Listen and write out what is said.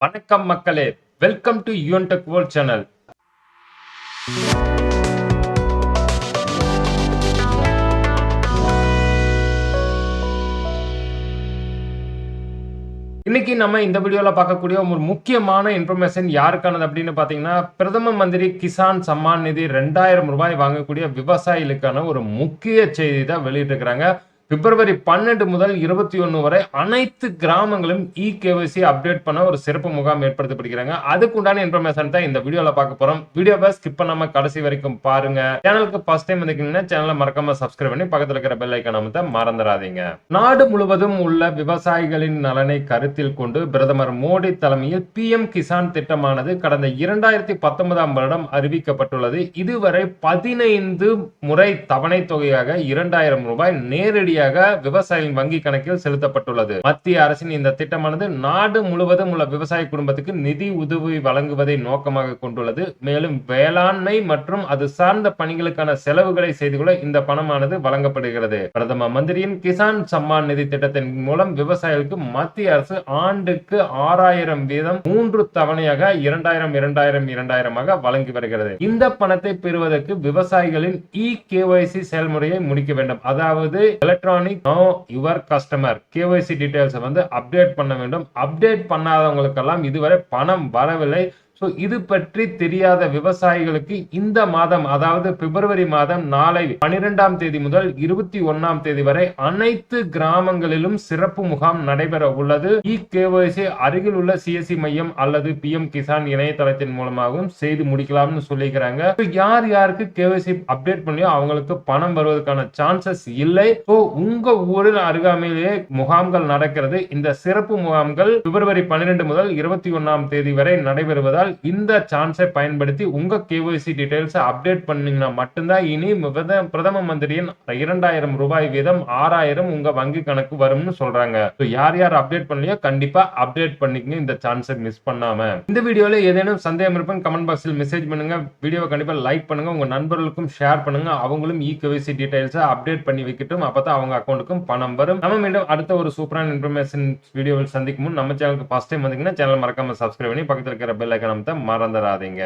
வணக்கம் மக்களே. Welcome to yoon tech world channel இன்னைக்கு நம்ம இந்த வீடியோல பார்க்கக்கூடிய ஒரு முக்கியமான இன்ஃபர்மேஷன் யாருக்கானது அப்படின்னு பாத்தீங்கன்னா பிரதம மந்திரி கிசான் சம்மான் நிதி ரெண்டாயிரம் ரூபாய் வாங்கக்கூடிய விவசாயிகளுக்கான ஒரு முக்கிய செய்தி தான் வெளியிட்டிருக்கிறாங்க. பிப்ரவரி பன்னெண்டு முதல் இருபத்தி ஒன்று வரை அனைத்து கிராமங்களும் இ கேஒய்சி அப்டேட் பண்ண ஒரு சிறப்பு முகாம் ஏற்படுத்தப்படுகிறாங்க. அதுக்குண்டான இன்ஃபர்மேஷன் தான் இந்த வீடியோல பார்க்க போறோம். வீடியோவை ஸ்கிப் பண்ணாமல் கடைசி வரைக்கும் பாருங்க. சேனலுக்கு ஃபர்ஸ்ட் டைம் வந்துக்கிங்கன்னா சேனலை மறக்காம சப்ஸ்கிரைப் பண்ணி பக்கத்துல இருக்கிற பெல் ஐக்கான அமைத்த மறந்துடாதீங்க. நாடு முழுவதும் உள்ள விவசாயிகளின் நலனை கருத்தில் கொண்டு பிரதமர் மோடி தலைமையில் பிஎம் கிசான் திட்டமானது கடந்த இரண்டாயிரத்தி பத்தொன்பதாம் வருடம் அறிவிக்கப்பட்டுள்ளது. இதுவரை பதினைந்து முறை தவணை தொகையாக இரண்டாயிரம் ரூபாய் நேரடி நேரடியாக விவசாயிகளின் வங்கி கணக்கில் செலுத்தப்பட்டுள்ளது. மத்திய அரசின் இந்த திட்டமானது நாடு முழுவதும் உள்ள விவசாய குடும்பத்துக்கு நிதி உதவி வழங்குவதை நோக்கமாக கொண்டுள்ளது. மேலும் வேளாண்மை மற்றும் அது சார்ந்த பணிகளுக்கான செலவுகளை செய்து கொள்ள இந்த பணமானது வழங்கப்படுகிறது. பிரதம மந்திரியின் கிசான் சம்மான் நிதி திட்டத்தின் மூலம் விவசாயிகளுக்கு மத்திய அரசு ஆண்டுக்கு ஆறாயிரம் வீதம் மூன்று தவணையாக இரண்டாயிரம் இரண்டாயிரம் இரண்டாயிரமாக வழங்கி வருகிறது. இந்த பணத்தை பெறுவதற்கு விவசாயிகளின் இ கேஒய்சி செயல்முறையை முடிக்க வேண்டும். அதாவது electronic know your customer KYC டீடைல்ஸை வந்து அப்டேட் பண்ண வேண்டும். அப்டேட் பண்ணாதவங்களுக்கெல்லாம் இதுவரை பணம் வரவில்லை. ஸோ இது பற்றி தெரியாத விவசாயிகளுக்கு இந்த மாதம் அதாவது பிப்ரவரி மாதம் நாளை பனிரெண்டாம் தேதி முதல் இருபத்தி ஒன்னாம் தேதி வரை அனைத்து கிராமங்களிலும் சிறப்பு முகாம் நடைபெற உள்ளது. இ கேஒய்சி அருகில் உள்ள சிஎஸ்சி மையம் அல்லது பிஎம் கிசான் இணையதளத்தின் மூலமாகவும் செய்து முடிக்கலாம்னு சொல்லிக்கிறாங்க. யார் யாருக்கு கேஒய்சி அப்டேட் பண்ணியோ அவங்களுக்கு பணம் வருவதற்கான சான்சஸ் இல்லை. ஸோ உங்க ஊரில் அருகாமையிலேயே முகாம்கள் நடக்கிறது. இந்த சிறப்பு முகாம்கள் பிப்ரவரி பன்னிரெண்டு முதல் இருபத்தி ஒன்னாம் தேதி வரை நடைபெறுவதால் இந்த சான்ஸை பயன்படுத்தி உங்க கேஒய்சி டீடைல்ஸ் அப்டேட் பண்ணீங்கன்னா மட்டும்தான் இனி பிரதம மந்திரியின் இரண்டாயிரம் ரூபாய் வீதம் ஆறாயிரம் உங்க வங்கி கணக்கு வரும்னு சொல்றாங்க. யார் யார் அப்டேட் பண்ணலையோ கண்டிப்பா அப்டேட் பண்ணிக்கங்க. இந்த சான்ஸை மிஸ் பண்ணாம. இந்த வீடியோல ஏதேனும் சந்தேகம் இருப்பேன் கமெண்ட் பாக்ஸில் மெசேஜ் பண்ணுங்க. வீடியோவை கண்டிப்பா லைக் பண்ணுங்க. உங்க நண்பர்களுக்கும் ஷேர் பண்ணுங்க. அவங்களும் இ கேஒய்சி டீடைல்ஸை அப்டேட் பண்ணி வைக்கட்டும். அப்பதான் அவங்க அக்கௌண்ட்டுக்கும் பணம் வரும். நம்ம மீண்டும் அடுத்த ஒரு சூப்பரான இன்ஃபர்மேஷன் வீடியோவில் சந்திக்கும் முன் நம்ம சேனலுக்கு ஃபர்ஸ்ட் டைம் வந்தீங்கன்னா சேனல் மறக்காம சப்ஸ்கிரைப் பண்ணி பக்கத்தில் இருக்கிற பெல் ஐக்கான கவனத்தை மறந்துடாதீங்க